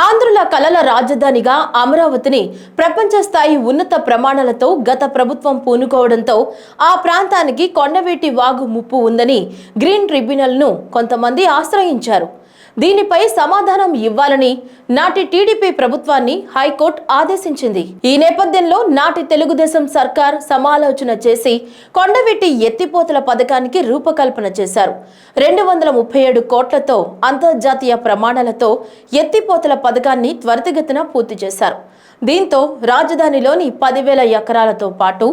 ఆంధ్రుల కలల రాజధానిగా అమరావతిని ప్రపంచ స్థాయి ఉన్నత ప్రమాణాలతో గత ప్రభుత్వం పూనుకోవడంతో ఆ ప్రాంతానికి కొండవేటి వాగు ముప్పు ఉందని గ్రీన్ ట్రిబ్యునల్ను కొంతమంది ఆశ్రయించారు. దీనిపై సమాధానం ఇవ్వాలని నాటి టీడీపీ ప్రభుత్వాన్ని హైకోర్టు ఆదేశించింది. ఈ నేపథ్యంలో నాటి తెలుగుదేశం సర్కార్ సమాలోచన చేసి కొండవీటి ఎత్తిపోతల పథకానికి రూపకల్పన చేశారు. రెండు వందల ముప్పై ఏడు కోట్లతో అంతర్జాతీయ ప్రమాణాలతో ఎత్తిపోతల పథకాన్ని త్వరితగతిన పూర్తి చేశారు. దీంతో రాజధానిలోని పదివేల ఎకరాలతో పాటు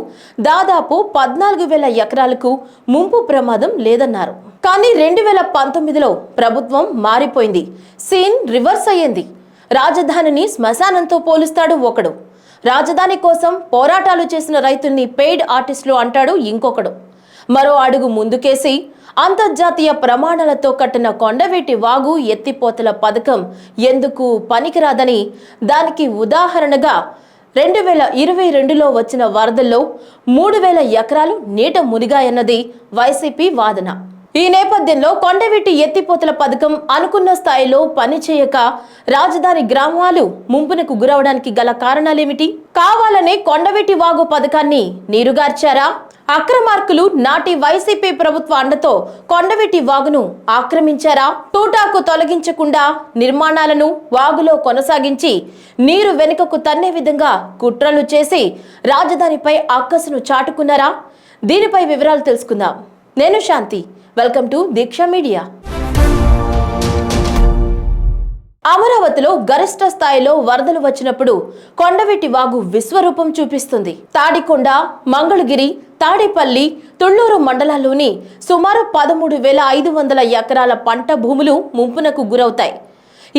దాదాపు పద్నాలుగు వేల ఎకరాలకు ముంపు ప్రమాదం లేదన్నారు. కానీ రెండు వేల పంతొమ్మిదిలో ప్రభుత్వం మారిపోయింది. సీన్ రివర్స్ అయ్యింది. రాజధానిని శ్మశానంతో పోలుస్తాడు ఒకడు. రాజధాని కోసం పోరాటాలు చేసిన రైతుల్ని పెయిడ్ ఆర్టిస్టులు అంటాడు ఇంకొకడు. మరో అడుగు ముందుకేసి అంతర్జాతీయ ప్రమాణాలతో కట్టిన కొండవీటి వాగు ఎత్తిపోతల పథకం ఎందుకు పనికిరాదని దానికి ఉదాహరణగా రెండు వేల ఇరవై రెండులో వచ్చిన వరదల్లో మూడు వేల ఎకరాలు నీట మునిగాయన్నది వైసీపీ వాదన. ఈ నేపథ్యంలో కొండవీటి ఎత్తిపోతల పథకం అనుకున్న స్థాయిలో పనిచేయక రాజధాని గ్రామాలు ముంపునకు గురవడానికి గల కారణాలేమిటి? కావాలనే కొండవీటి వాగు పథకాన్ని నీరుగార్చారా? అక్రమార్కులు నాటి వైసీపీ ప్రభుత్వ అండతో కొండవీటి వాగును ఆక్రమించారా? తూటాకు తొలగించకుండా నిర్మాణాలను వాగులో కొనసాగించి నీరు వెనుకకు తన్నే విధంగా కుట్రలు చేసి రాజధానిపై అక్కసును చాటుకున్నారా? దీనిపై వివరాలు తెలుసుకుందాం. నేను Shanti. Welcome to Deeksha media. అమరావతిలో గరిష్ట స్థాయిలో వరదలు వచ్చినప్పుడు కొండవీటి వాగు విశ్వరూపం చూపిస్తుంది. తాడికొండ మంగళగిరి తాడేపల్లి తుళ్ళూరు మండలాల్లోని సుమారు పదమూడు వేల ఐదు వందల ఎకరాల పంట భూములు ముంపునకు గురవుతాయి.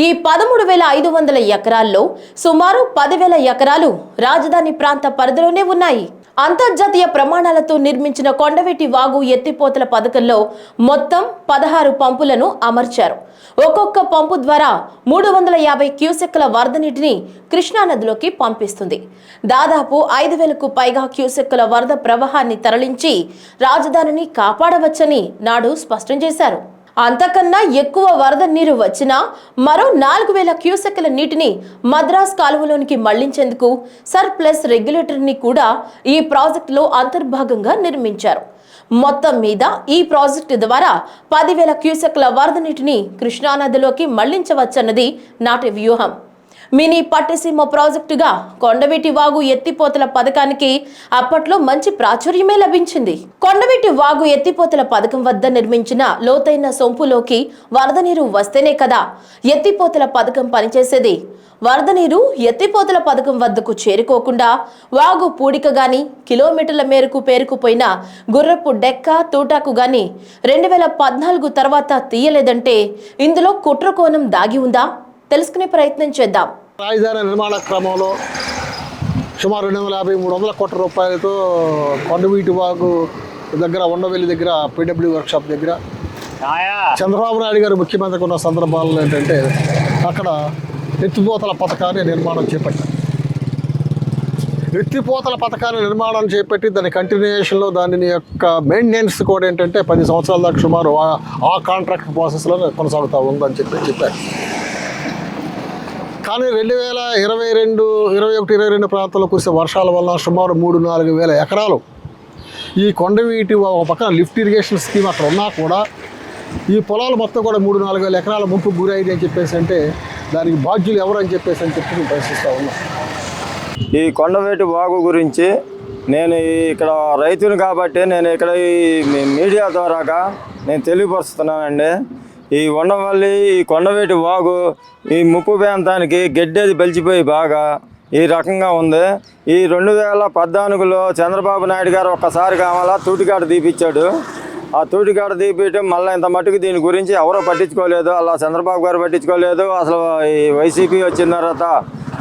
ఈ పదమూడు వేల ఐదు వందల ఎకరాల్లో సుమారు పదివేల ఎకరాలు రాజధాని ప్రాంత పరిధిలోనే ఉన్నాయి. అంతర్జాతీయ ప్రమాణాలతో నిర్మించిన కొండవీటి వాగు ఎత్తిపోతల పథకంలో మొత్తం పదహారు పంపులను అమర్చారు. ఒక్కొక్క పంపు ద్వారా మూడు వందల యాభై క్యూసెక్ల వరద నీటిని కృష్ణానదిలోకి పంపిస్తుంది. దాదాపు ఐదు వేలకు పైగా క్యూసెక్కుల వరద ప్రవాహాన్ని తరలించి రాజధానిని కాపాడవచ్చని నాడు స్పష్టం చేశారు. అంతకన్నా ఎక్కువ వరద నీరు వచ్చినా మరో నాలుగు వేల క్యూసెక్ల నీటిని మద్రాస్ కాలువలోనికి మళ్ళించేందుకు సర్ప్లస్ రెగ్యులేటర్ని కూడా ఈ ప్రాజెక్టులో అంతర్భాగంగా నిర్మించారు. మొత్తం మీద ఈ ప్రాజెక్టు ద్వారా పదివేల క్యూసెక్ల వరద నీటిని కృష్ణానదిలోకి మళ్ళించవచ్చన్నది నాటి వ్యూహం. మినీ పట్టిసీమ ప్రాజెక్టుగా కొండవీటి వాగు ఎత్తిపోతల పథకానికి అప్పట్లో మంచి ప్రాచుర్యమే లభించింది. కొండవీటి వాగు ఎత్తిపోతల పథకం వద్ద నిర్మించిన లోతైన సొంపులోకి వరద నీరు వస్తేనే కదా ఎత్తిపోతల పథకం పనిచేసేది. వరద నీరు ఎత్తిపోతల పథకం వద్దకు చేరుకోకుండా వాగు పూడిక గాని కిలోమీటర్ల మేరకు పేరుకుపోయిన గుర్రపు డెక్క తూటాకు గాని రెండు వేల పద్నాలుగు తర్వాత తీయలేదంటే ఇందులో కుట్రకోణం దాగి ఉందా? తెలుసుకునే ప్రయత్నం చేద్దాం. రాజధాని నిర్మాణ క్రమంలో సుమారు రెండు వందల యాభై మూడు వందల కోట్ల రూపాయలతో కొండవీటి వాగు దగ్గర ఉండవెల్లి దగ్గర పీడబ్ల్యూ వర్క్షాప్ దగ్గర చంద్రబాబు నాయుడు గారు ముఖ్యమంత్రికి ఉన్న సందర్భాల్లో ఏంటంటే అక్కడ ఎత్తిపోతల పథకాన్ని నిర్మాణం చేపట్టారు. ఎత్తిపోతల పథకాన్ని నిర్మాణం చేపట్టి దాని కంటిన్యూషన్లో దాని యొక్క మెయింటెనెన్స్ కూడా ఏంటంటే పది సంవత్సరాల దాకా సుమారు ఆ- ఆ కాంట్రాక్ట్ ప్రాసెస్లో కొనసాగుతూ ఉందని చెప్పి చెప్పారు. కానీ రెండు వేల ఇరవై రెండు ఇరవై ఒకటి ఇరవై రెండు ప్రాంతాల్లో కురిసే వర్షాల వల్ల సుమారు మూడు నాలుగు వేల ఎకరాలు. ఈ కొండవీటి ఒక పక్కన లిఫ్ట్ ఇరిగేషన్ స్కీమ్ అక్కడ ఉన్నా కూడా ఈ పొలాలు మొత్తం కూడా మూడు నాలుగు వేల ఎకరాల ముంపు గురైంది అని చెప్పేసి అంటే దానికి బాధ్యులు ఎవరు అని చెప్పేసి అని చెప్పి నేను ప్రశ్నిస్తూ ఉన్నాం. ఈ కొండవేటి వాగు గురించి నేను ఇక్కడ రైతుని కాబట్టి నేను ఇక్కడ ఈ మీడియా ద్వారాగా నేను తెలియపరుస్తున్నానండి. ఈ ఉండవల్లి ఈ కొండవేటి వాగు ఈ ముప్పు ప్రాంతానికి గడ్డేది బలిచిపోయి బాగా ఈ రకంగా ఉంది. ఈ రెండు వేల పద్నాలుగులో చంద్రబాబు నాయుడు గారు ఒక్కసారి కావాలా తూటికాడ తీపిచ్చాడు. ఆ తూటికాడ తీపియటం మళ్ళీ ఇంత మట్టుకు దీని గురించి ఎవరో పట్టించుకోలేదు. అలా చంద్రబాబు గారు పట్టించుకోలేదు. అసలు ఈ వైసీపీ వచ్చిన తర్వాత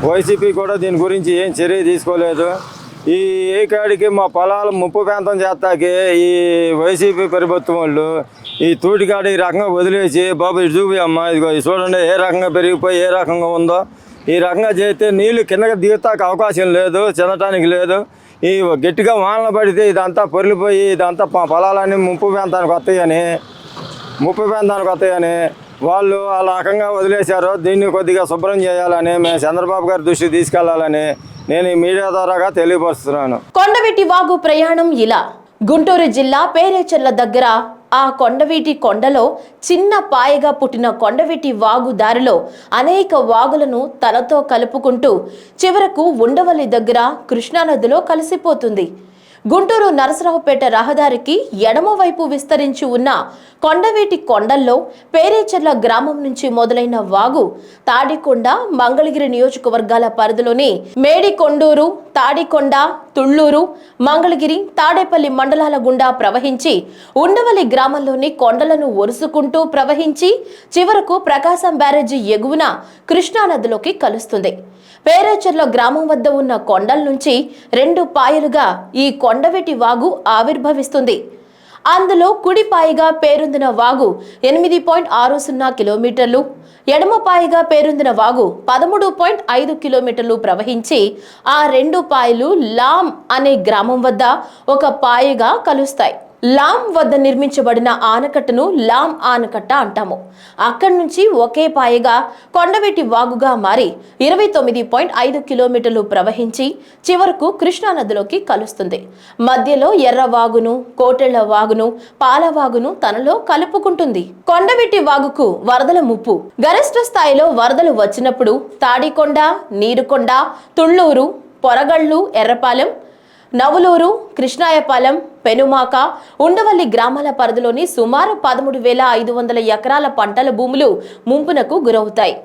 వైసీపీ కూడా దీని గురించి ఏం చర్య తీసుకోలేదు. ఈ ఏకాడికి మా పొలాలు ముప్పు ప్రాంతం చేస్తాకి ఈ వైసీపీ ప్రభుత్వం వాళ్ళు ఈ తూటికాడ ఈ రకంగా వదిలేసి బాబు ఇటు చూపి అమ్మ ఇదిగో ఇది చూడండి ఏ రకంగా పెరిగిపోయి ఏ రకంగా ఉందో. ఈ రకంగా చేస్తే నీళ్ళు కిందకి దిగుతాక అవకాశం లేదు చెందటానికి లేదు. ఈ గట్టిగా వానలు పడితే ఇదంతా పొరిలిపోయి ఇదంతా పొలాలన్నీ ముప్పు ప్రాంతానికి వస్తాయని ముప్పు ప్రాంతానికి వస్తాయని వాళ్ళు ఆ రకంగా వదిలేశారు. దీన్ని కొద్దిగా శుభ్రం చేయాలని మేము చంద్రబాబు గారి దృష్టి తీసుకెళ్ళాలని నేను ఈ మీడియా ద్వారాగా తెలియపరుస్తున్నాను. కొండవెట్టి వాగు ప్రయాణం ఇలా. గుంటూరు జిల్లా పేరేచర్ల దగ్గర ఆ కొండవీటి కొండలో చిన్న పాయగా పుట్టిన కొండవీటి వాగు దారిలో అనేక వాగులను తనతో కలుపుకుంటూ చివరకు ఉండవల్లి దగ్గర కృష్ణానదిలో కలిసిపోతుంది. గుంటూరు నరసరావుపేట రహదారికి ఎడమవైపు విస్తరించి ఉన్న కొండవీటి కొండల్లో పేరేచర్ల గ్రామం నుంచి మొదలైన వాగు తాడికొండ మంగళగిరి నియోజకవర్గాల పరిధిలోని మేడికొండూరు తాడికొండ తుళ్ళూరు మంగళగిరి తాడేపల్లి మండలాల గుండా ప్రవహించి ఉండవల్లి గ్రామంలోని కొండలను ఒరుసుకుంటూ ప్రవహించి చివరకు ప్రకాశం బ్యారేజీ ఎగువన కృష్ణానదిలోకి కలుస్తుంది. పేరేచర్ల గ్రామం వద్ద ఉన్న కొండల నుంచి రెండు పాయలుగా ఈ కొండవెటి వాగు ఆవిర్భవిస్తుంది. అందులో కుడిపాయిగా పేరొందిన వాగు ఎనిమిది పాయింట్ ఆరు సున్నా కిలోమీటర్లు ఎడమపాయిగా పేరొందిన వాగు పదమూడు పాయింట్ ఐదు కిలోమీటర్లు ప్రవహించి ఆ రెండు పాయలు లామ్ అనే గ్రామం వద్ద ఒక పాయగా కలుస్తాయి. లామ్ వద్ద నిర్మించబడిన ఆనకట్టను లామ్ ఆనకట్ట అంటాము. అక్కడి నుంచి ఒకే పాయగా కొండవెటి వాగుగా మారి ఇరవై తొమ్మిది పాయింట్ ఐదు కిలోమీటర్లు ప్రవహించి చివరకు కృష్ణానదిలోకి కలుస్తుంది. మధ్యలో ఎర్ర వాగును కోటెళ్ళ వాగును పాలవాగును తనలో కలుపుకుంటుంది. కొండవెట్టి వాగుకు వరదల ముప్పు. గరిష్ట స్థాయిలో వరదలు వచ్చినప్పుడు తాడికొండ నీరుకొండ తుళ్ళూరు పొరగళ్ళు ఎర్రపాలెం నవులూరు కృష్ణాయపాలెం పెనుమాక ఉండవల్లి గ్రామాల పరిధిలోని సుమారు పదమూడు వేల ఐదు వందల ఎకరాల పంటల భూములు ముంపునకు గురవుతాయి.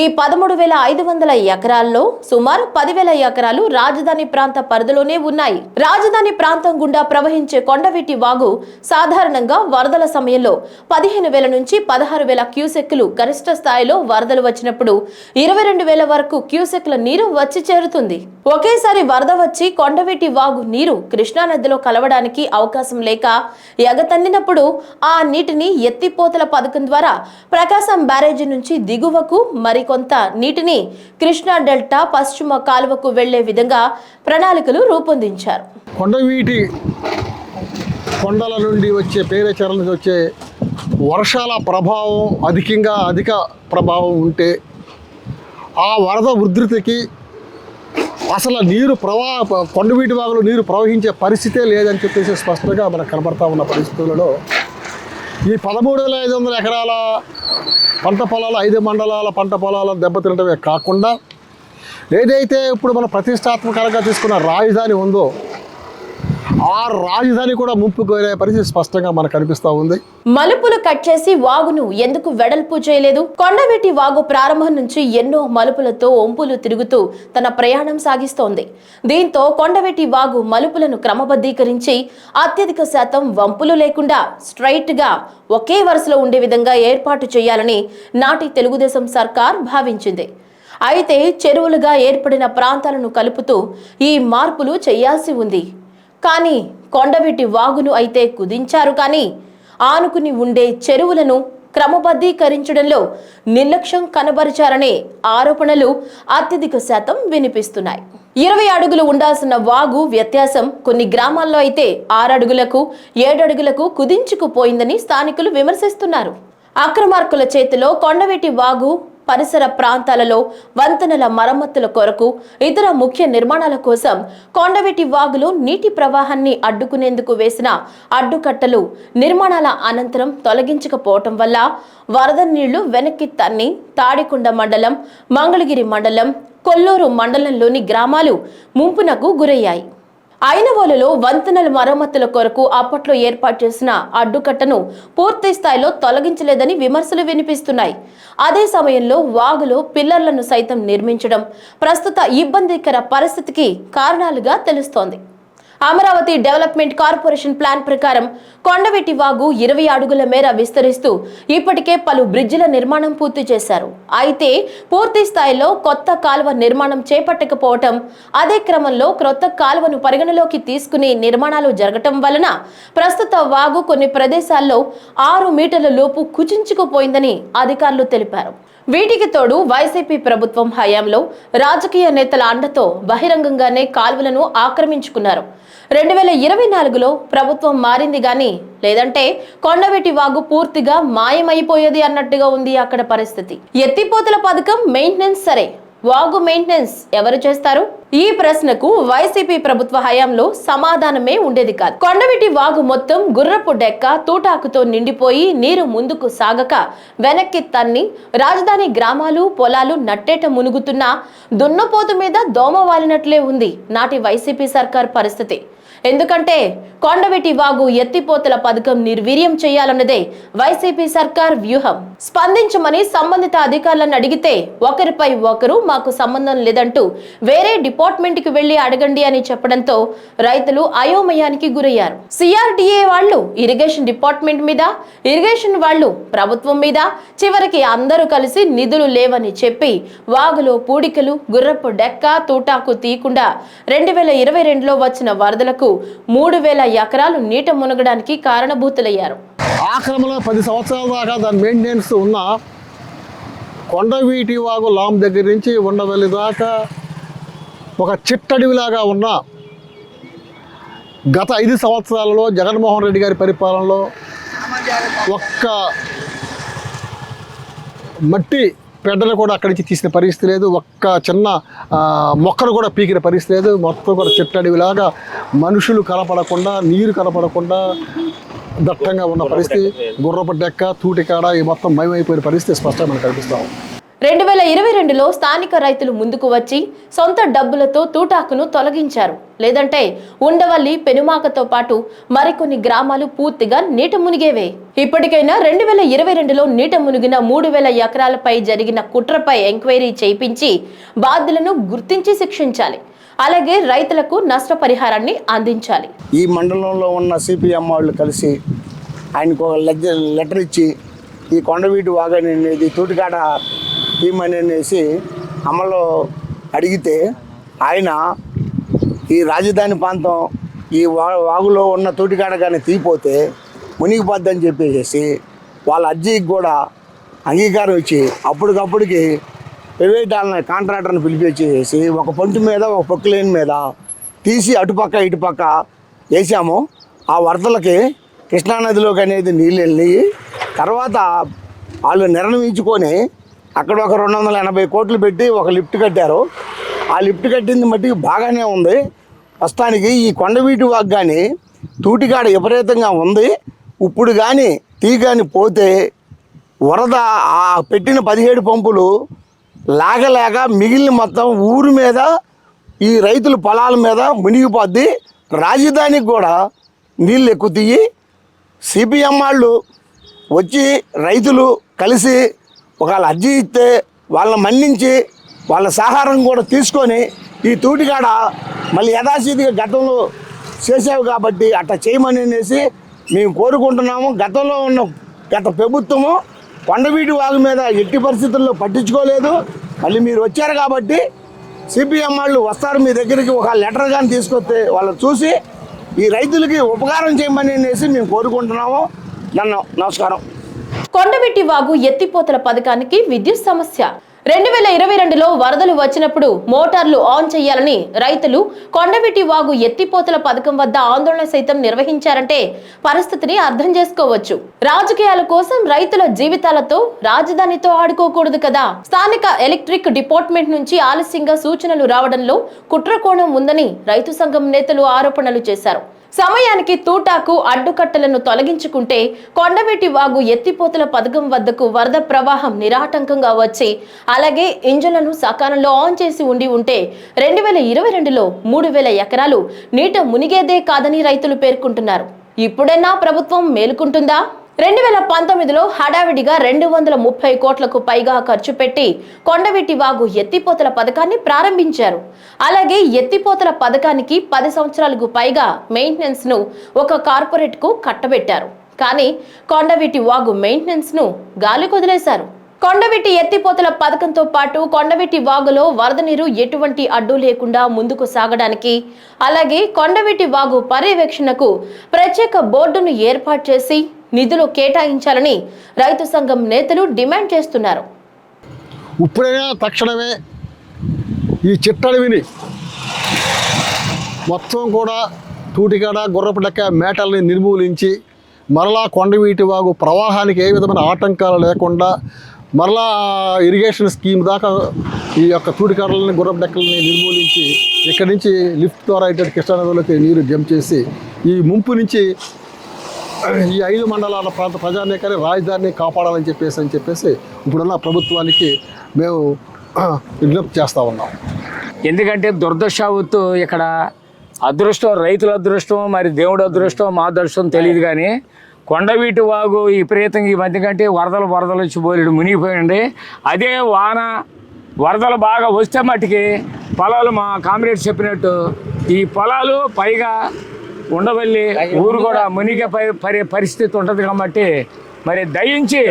ఈ పదమూడు వేల ఐదు వందల ఎకరాల్లో సుమారు పదివేల ఎకరాలు రాజధాని ప్రాంత పరిధిలోనే ఉన్నాయి. రాజధాని ప్రాంతం గుండా ప్రవహించే కొండవీటి వాగు సాధారణంగా వరదల సమయంలో పదిహేను వేల నుంచి పదహారు వేల క్యూసెక్లు గరిష్ట స్థాయిలో వరదలు వచ్చినప్పుడు ఇరవై రెండు వేల వరకు క్యూసెక్ల నీరు వచ్చి చేరుతుంది. ఒకేసారి వరద వచ్చి కొండవీటి వాగు నీరు కృష్ణానదిలో కలవడానికి అవకాశం లేక ఎగతన్నినప్పుడు ఆ నీటిని ఎత్తిపోతల పథకం ద్వారా ప్రకాశం బ్యారేజీ నుంచి దిగువకు మరికొంత నీటిని కృష్ణా డెల్టా పశ్చిమ కాలువకు వెళ్ళే విధంగా ప్రణాళికలు రూపొందించారు. కొండవీటి కొండల నుండి వచ్చే పేరేచరల నుంచి వచ్చే వర్షాల ప్రభావం అధికంగా అధిక ప్రభావం ఉంటే ఆ వరద ఉధృతికి అసలు నీరు ప్రవాహ కొండవీటి వాగులో నీరు ప్రవహించే పరిస్థితే లేదని చెప్పేసి స్పష్టంగా మనకు కనబడతా ఉన్న పరిస్థితులలో ఈ పదమూడు వేల ఐదు వందల ఎకరాల పంట పొలాలు ఐదు మండలాల పంట పొలాలను దెబ్బతినటమే కాకుండా ఏదైతే ఇప్పుడు మన ప్రతిష్టాత్మకంగా తీసుకున్న రాజధాని ఉందో ఆ రాజధాని కూడా ముంపుకు వెళ్ళే పరిస్థితి స్పష్టంగా మనకు కనిపిస్తా ఉంది. మలుపులు కట్ చేసి వాగును ఎందుకు వెడల్పు చేయలేదు? కొండవీటి వాగు ప్రారంభం నుంచి ఎన్నో మలుపులతో ఒంపులు తిరుగుతూ తన ప్రయాణం సాగిస్తోంది. దీంతో కొండవీటి వాగు మలుపులను క్రమబద్ధీకరించి అత్యధిక శాతం వంపులు లేకుండా స్ట్రైట్గా ఒకే వరుసలో ఉండే విధంగా ఏర్పాటు చేయాలని నాటి తెలుగుదేశం సర్కార్ భావించింది. అయితే చెరువులుగా ఏర్పడిన ప్రాంతాలను కలుపుతూ ఈ మార్పులు చేయాల్సి ఉంది. కానీ కొండవిటి వాగును అయితే కుదించారు కానీ ఆనుకుని ఉండే చెరువులను క్రమబద్ధీకరించడంలో నిర్లక్ష్యం కనబరిచారనే ఆరోపణలు అత్యధిక శాతం వినిపిస్తున్నాయి. ఇరవై అడుగులు ఉండాల్సిన వాగు వ్యత్యాసం కొన్ని గ్రామాల్లో అయితే ఆరడుగులకు ఏడడుగులకు కుదించుకుపోయిందని స్థానికులు విమర్శిస్తున్నారు. అక్రమార్కుల చేతిలో కొండవెటి వాగు పరిసర ప్రాంతాలలో వంతెనల మరమ్మతుల కొరకు ఇతర ముఖ్య నిర్మాణాల కోసం కొండవీటి వాగులో నీటి ప్రవాహాన్ని అడ్డుకునేందుకు వేసిన అడ్డుకట్టలు నిర్మాణాల అనంతరం తొలగించకపోవటం వల్ల వరద నీళ్ళు వెనక్కి తన్ని తాడికొండ మండలం మంగళగిరి మండలం కొల్లూరు మండలంలోని గ్రామాలు ముంపునకు గురయ్యాయి. ఐనవోలులో వంతెనల మరమ్మతుల కొరకు అప్పట్లో ఏర్పాటు చేసిన అడ్డుకట్టను పూర్తి స్థాయిలో తొలగించలేదని విమర్శలు వినిపిస్తున్నాయి. అదే సమయంలో వాగులో పిల్లర్లను సైతం నిర్మించడం ప్రస్తుత ఇబ్బందికర పరిస్థితికి కారణాలుగా తెలుస్తోంది. అమరావతి డెవలప్మెంట్ కార్పొరేషన్ ప్లాన్ ప్రకారం కొండవెట్టి వాగు ఇరవై అడుగుల మేర విస్తరిస్తూ ఇప్పటికే పలు బ్రిడ్జిల నిర్మాణం పూర్తి చేశారు. అయితే పూర్తి స్థాయిలో కొత్త కాలువ నిర్మాణం చేపట్టకపోవటం అదే క్రమంలో క్రొత్త కాలువను పరిగణలోకి తీసుకుని నిర్మాణాలు జరగటం వలన ప్రస్తుత వాగు కొన్ని ప్రదేశాల్లో ఆరు మీటర్ల లోపు కుచించుకుపోయిందని అధికారులు తెలిపారు. వీటికి తోడు వైసీపీ ప్రభుత్వం హయాంలో రాజకీయ నేతల అండతో బహిరంగంగానే కాల్వలను ఆక్రమించుకున్నారు. రెండు వేల ఇరవై నాలుగులో ప్రభుత్వం మారింది గాని లేదంటే కొండవెటి వాగు పూర్తిగా మాయమైపోయేది అన్నట్టుగా ఉంది అక్కడ పరిస్థితి. ఎత్తిపోతల పథకం మెయింటెనెన్స్ సరే వాగు మెయింటెనెన్స్ ఎవరు చేస్తారు? ఈ ప్రశ్నకు వైసీపీ ప్రభుత్వ హయాంలో సమాధానమే ఉండేది కాదు. కొండవిటి వాగు మొత్తం గుర్రపు డెక్క తూటాకుతో నిండిపోయి నీరు ముందుకు సాగక వెనక్కి తన్ని రాజధాని గ్రామాలు పొలాలు నట్టేట మునుగుతున్నా దున్నపోతు మీద దోమ వాలినట్లే ఉంది నాటి వైసీపీ సర్కార్ పరిస్థితి. ఎందుకంటే కొండవీటి వాగు ఎత్తిపోతల పథకం నిర్వీర్యం చేయాలన్నదే వైసీపీ సర్కార్ వ్యూహం. స్పందించమని సంబంధిత అధికారులను అడిగితే ఒకరిపై ఒకరు మాకు సంబంధం లేదంటూ వేరే డిపార్ట్మెంట్కి వెళ్ళి అడగండి అని చెప్పడంతో రైతులు అయోమయానికి గురయ్యారు. సిఆర్డిఏ వాళ్ళు ఇరిగేషన్ డిపార్ట్మెంట్ మీద ఇరిగేషన్ వాళ్ళు ప్రభుత్వం మీద చివరికి అందరూ కలిసి నిధులు లేవని చెప్పి వాగులో పూడికలు గుర్రపు డెక్క తూటాకు తీయకుండా రెండు వేల ఇరవై రెండులో వచ్చిన వరదలకు మూడు వేల ఎకరాలు నీట మునగడానికి కారణభూతులయ్యారు. ఆక్రమంలో పది సంవత్సరాల దాకా దాని మెయింటెనెన్స్ ఉన్న కొండవీటి వాగు లాం దగ్గర నుంచి ఉండవల్లి దాకా ఒక చిట్టడివిలాగా ఉన్న గత ఐదు సంవత్సరాలలో జగన్మోహన్ రెడ్డి గారి పరిపాలనలో ఒక్క మట్టి పెడ్డలు కూడా అక్కడి నుంచి తీసిన పరిస్థితి లేదు. ఒక్క చిన్న మొక్కలు కూడా పీకిన పరిస్థితి లేదు. మొత్తం కూడా చిట్టడివిలాగా మనుషులు కనపడకుండా నీరు కనపడకుండా దట్టంగా ఉన్న పరిస్థితి. గుర్రపడ్డెక్క తూటికాడ ఈ మొత్తం మయమైపోయిన పరిస్థితి స్పష్టంగా కనిపిస్తాం రెండు వేల ఇరవై రెండులో స్థానిక రైతులు ముందుకు వచ్చి సొంత డబ్బులతో తూటాకును తొలగించారు. లేదంటే ఉండవల్లి పెనుమాకతో పాటు మరికొన్ని గ్రామాలు పూర్తిగా నీట మునిగేవే. ఇప్పటికైనా రెండు వేల ఇరవై రెండులో నీట మునిగిన మూడు వేల ఎకరాలపై జరిగిన కుట్రపై ఎంక్వైరీ చేయించి బాధ్యులను గుర్తించి శిక్షించాలి. అలాగే రైతులకు నష్టపరిహారాన్ని అందించాలి. ఈ మండలంలో ఉన్న సిపిఎం వాళ్ళు కలిసి ఆయనకు ఒక లెటర్ ఇచ్చి ఈ కొండవీటి వాగని అనేది తీయమని అనేసి అమలు అడిగితే ఆయన ఈ రాజధాని ప్రాంతం ఈ వా వాగులో ఉన్న తోటికాడ కానీ తీపోతే మునిగిపోద్దని చెప్పేసి వాళ్ళ అర్జీకి కూడా అంగీకారం ఇచ్చి అప్పటికప్పటికి ప్రైవేట్ వాళ్ళని కాంట్రాక్టర్ని పిలిపించేసి ఒక పంటు మీద ఒక పొక్కులేని మీద తీసి అటుపక్క ఇటుపక్క వేసాము. ఆ వరదలకి కృష్ణానదిలోకి అనేది నీళ్ళు వెళ్ళి తర్వాత వాళ్ళు నిర్ణయించుకొని అక్కడ ఒక రెండు వందల ఎనభై కోట్లు పెట్టి ఒక లిఫ్ట్ కట్టారు. ఆ లిఫ్ట్ కట్టింది మట్టికి బాగానే ఉంది. ప్రస్తుతానికి ఈ కొండవీటి వాక్ కానీ తూటికాడ విపరీతంగా ఉంది. ఇప్పుడు కానీ తీ కానీ పోతే వరద ఆ పెట్టిన పదిహేడు పంపులు లాగలేక మిగిలిన మొత్తం ఊరు మీద ఈ రైతుల పొలాల మీద మునిగిపోద్ది. రాజధానికి కూడా నీళ్ళు ఎక్కుతాయి. సిపిఎం వాళ్ళు వచ్చి రైతులు కలిసి ఒకవేళ అర్జీ ఇస్తే వాళ్ళని మన్నించి వాళ్ళ సహారం కూడా తీసుకొని ఈ తూటికాడ మళ్ళీ యథాశీతిగా గతంలో చేసావు కాబట్టి అట్లా చేయమని అనేసి మేము కోరుకుంటున్నాము. గతంలో ఉన్న గత ప్రభుత్వము కొండవీటి వాగు మీద ఎట్టి పరిస్థితుల్లో పట్టించుకోలేదు. మళ్ళీ మీరు వచ్చారు కాబట్టి సిపిఎం వాళ్ళు వస్తారు మీ దగ్గరికి ఒక లెటర్ కానీ తీసుకొస్తే వాళ్ళు చూసి ఈ రైతులకి ఉపకారం చేయమని అనేసి మేము కోరుకుంటున్నాము. నన్ను నమస్కారం. కొండవెట్టి వాగు ఎత్తిపోతల పథకానికి విద్యుత్ సమస్య. రెండు వేల ఇరవై రెండులో వరదలు వచ్చినప్పుడు మోటార్లు ఆన్ చేయాలని రైతులు కొండవెట్టి వాగు ఎత్తిపోతల పథకం వద్ద ఆందోళన సైతం నిర్వహించారంటే పరిస్థితిని అర్థం చేసుకోవచ్చు. రాజకీయాల కోసం రైతుల జీవితాలతో రాజధానితో ఆడుకోకూడదు కదా. స్థానిక ఎలక్ట్రిక్ డిపార్ట్మెంట్ నుంచి ఆలస్యంగా సూచనలు రావడంలో కుట్రకోణం ఉందని రైతు సంఘం నేతలు ఆరోపణలు చేశారు. సమయానికి తూటాకు అడ్డుకట్టలను తొలగించుకుంటే కొండవెట్టి వాగు ఎత్తిపోతుల పథకం వద్దకు వరద ప్రవాహం నిరాటంకంగా వచ్చి అలాగే ఇంజన్లను సకాలంలో ఆన్ చేసి ఉండి ఉంటే రెండు వేల ఇరవై రెండులో మూడు వేల ఎకరాలు నీట మునిగేదే కాదని రైతులు పేర్కొంటున్నారు. ఇప్పుడైనా ప్రభుత్వం మేలుకుంటుందా? రెండు వేల పంతొమ్మిదిలో హడావిడిగా రెండు వందల ముప్పై కోట్లకు పైగా ఖర్చు పెట్టి కొండవీటి వాగు ఎత్తిపోతల పథకాన్ని ప్రారంభించారు. అలాగే ఎత్తిపోతల పథకానికి పది సంవత్సరాలకు పైగా మెయింటెనెన్స్ను ఒక కార్పొరేట్కు కట్టబెట్టారు. కానీ కొండవీటి వాగు మెయింటెనెన్స్ను గాలి కొదిలేశారు. కొండవీటి ఎత్తిపోతల పథకంతో పాటు కొండవీటి వాగులో వరద నీరు ఎటువంటి అడ్డు లేకుండా ముందుకు సాగడానికి అలాగే కొండవీటి వాగు పర్యవేక్షణకు ప్రత్యేక బోర్డును ఏర్పాటు చేసి నిధులు కేటాయించాలని రైతు సంఘం నేతలు డిమాండ్ చేస్తున్నారు. ఇప్పుడైనా తక్షణమే ఈ చిట్టడవిని మొత్తం కూడా తూటికాడ గుర్రపు డెక్క మేటల్ని నిర్మూలించి మరలా కొండవీటి వాగు ప్రవాహానికి ఏ విధమైన ఆటంకాలు లేకుండా మరలా ఇరిగేషన్ స్కీమ్ దాకా ఈ యొక్క తూటికాడలని గుర్రపు డెక్కలని నిర్మూలించి ఇక్కడి నుంచి లిఫ్ట్ ద్వారా ఇటు కృష్ణానదిలోకి నీరు జంప్ చేసి ఈ ముంపు నుంచి ఈ ఐదు మండలాల ప్రాంత ప్రజానీకాన్ని రాజధానిని కాపాడాలని చెప్పేసి అని చెప్పేసి ఇప్పుడున్న ప్రభుత్వానికి మేము విజ్ఞప్తి చేస్తూ ఉన్నాం. ఎందుకంటే దురదృష్టవత్తు ఇక్కడ అదృష్టం రైతుల అదృష్టం మరి దేవుడు అదృష్టం మా అదృష్టం తెలియదు కానీ కొండవీటి వాగు విపరీతంగా ఈ మధ్య కంటే వరదలు వరదలు వచ్చి పోలేడు మునిగిపోయింది. అదే వాన వరదలు బాగా వస్తే మట్టుకి పొలాలు మా కామ్రేడ్ చెప్పినట్టు ఈ పొలాలు పైగా ఉండవల్లి ఊరు కూడా మునిగే పరి- పరి పరిస్థితి ఉంటుంది కాబట్టి మరి దయించి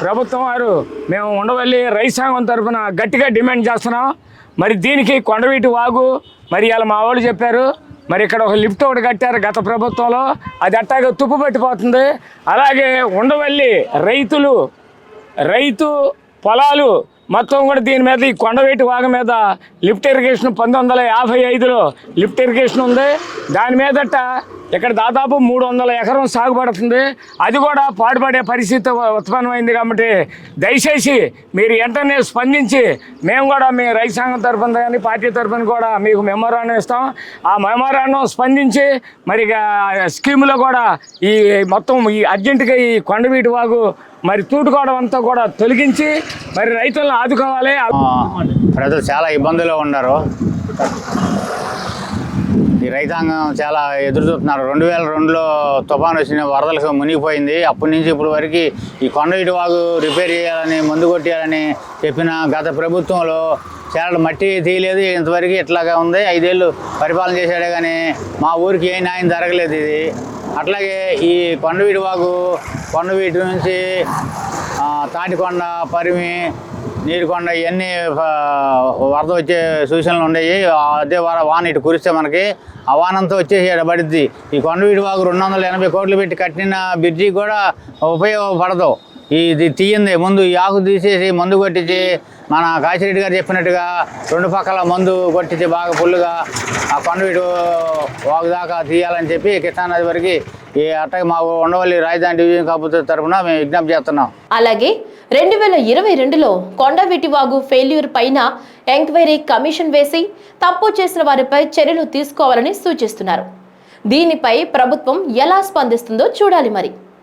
ప్రభుత్వం వారు మేము ఉండవల్లి రైతాంగం తరఫున గట్టిగా డిమాండ్ చేస్తున్నాం. మరి దీనికి కొండవీటి వాగు మరి ఇలా మా వాళ్ళు చెప్పారు మరి ఇక్కడ ఒక లిఫ్ట్ ఒకటి కట్టారు గత ప్రభుత్వంలో అది అట్టాగే తుప్పు పట్టిపోతుంది. అలాగే ఉండవల్లి రైతులు రైతు పొలాలు మొత్తం కూడా దీని మీద ఈ కొండవేటి వాగ మీద లిఫ్ట్ ఇరిగేషన్ పంతొమ్మిది వందల యాభై ఐదులో లిఫ్ట్ ఇరిగేషన్ ఉంది. దాని మీదట ఇక్కడ దాదాపు మూడు వందల ఎకరం సాగుపడుతుంది అది కూడా పాడుపడే పరిస్థితి ఉత్పన్నమైంది కాబట్టి దయచేసి మీరు వెంటనే స్పందించి మేము కూడా మీ రైతు సంఘం తరఫున కానీ పార్టీ తరఫున కూడా మీకు మెమోరాండం ఇస్తాం. ఆ మెమోరాండం స్పందించి మరి ఇక స్కీములో కూడా ఈ మొత్తం ఈ అర్జెంటుగా ఈ కొండవీటి వాగు మరి తూటుకోవడం అంతా కూడా తొలగించి మరి రైతులను ఆదుకోవాలి. ప్రజలు చాలా ఇబ్బందులు ఉన్నారు. ఈ రైతాంగం చాలా ఎదురు చూస్తున్నారు. రెండు వేల రెండులో తుఫాను వచ్చిన వరదలకు మునిగిపోయింది. అప్పటి నుంచి ఇప్పుడు వరకు ఈ కొండవీటి వాగు రిపేర్ చేయాలని మందు కొట్టేయాలని చెప్పిన గత ప్రభుత్వంలో చాలా మట్టి తీయలేదు. ఇంతవరకు ఇట్లాగా ఉంది. ఐదేళ్ళు పరిపాలన చేశాడే కానీ మా ఊరికి ఏ న్యాయం జరగలేదు ఇది. అట్లాగే ఈ కొండవీటి వాగు కొండవీటి నుంచి తాటికొండ పరిమి నీరుకొండ ఇవన్నీ వరద వచ్చే సూచనలు ఉన్నాయి అదే వార వాన ఇటు కురిస్తే మనకి ఆ వానంతా వచ్చేసి ఇక్కడ పడుద్ది ఈ కొండవీటి వాగు రెండు వందల ఎనభై కోట్లు పెట్టి కట్టిన బ్రిడ్జి కూడా ఉపయోగపడదు. ఇది తీయింది. ముందు ఈ ఆకు తీసేసి మందు కొట్టించి మన కాశిరెడ్డి గారు చెప్పినట్టుగా రెండు పక్కల మందు కొట్టించి బాగా ఫుల్గా ఆ కొండవీటి వాగు దాకా తీయాలని చెప్పి కృష్ణానది వరకు ఈ అట్టగా మా ఉండవల్లి రాజధాని డివిజన్ కాపుతే తరఫున మేము విజ్ఞప్తి చేస్తున్నాం. అలాగే రెండు వేల ఇరవై రెండులో కొండవీటివాగు ఫెయిల్యూర్ పైన ఎంక్వైరీ కమిషన్ వేసి తప్పు చేసిన వారిపై చర్యలు తీసుకోవాలని సూచిస్తున్నారు. దీనిపై ప్రభుత్వం ఎలా స్పందిస్తుందో చూడాలి మరి.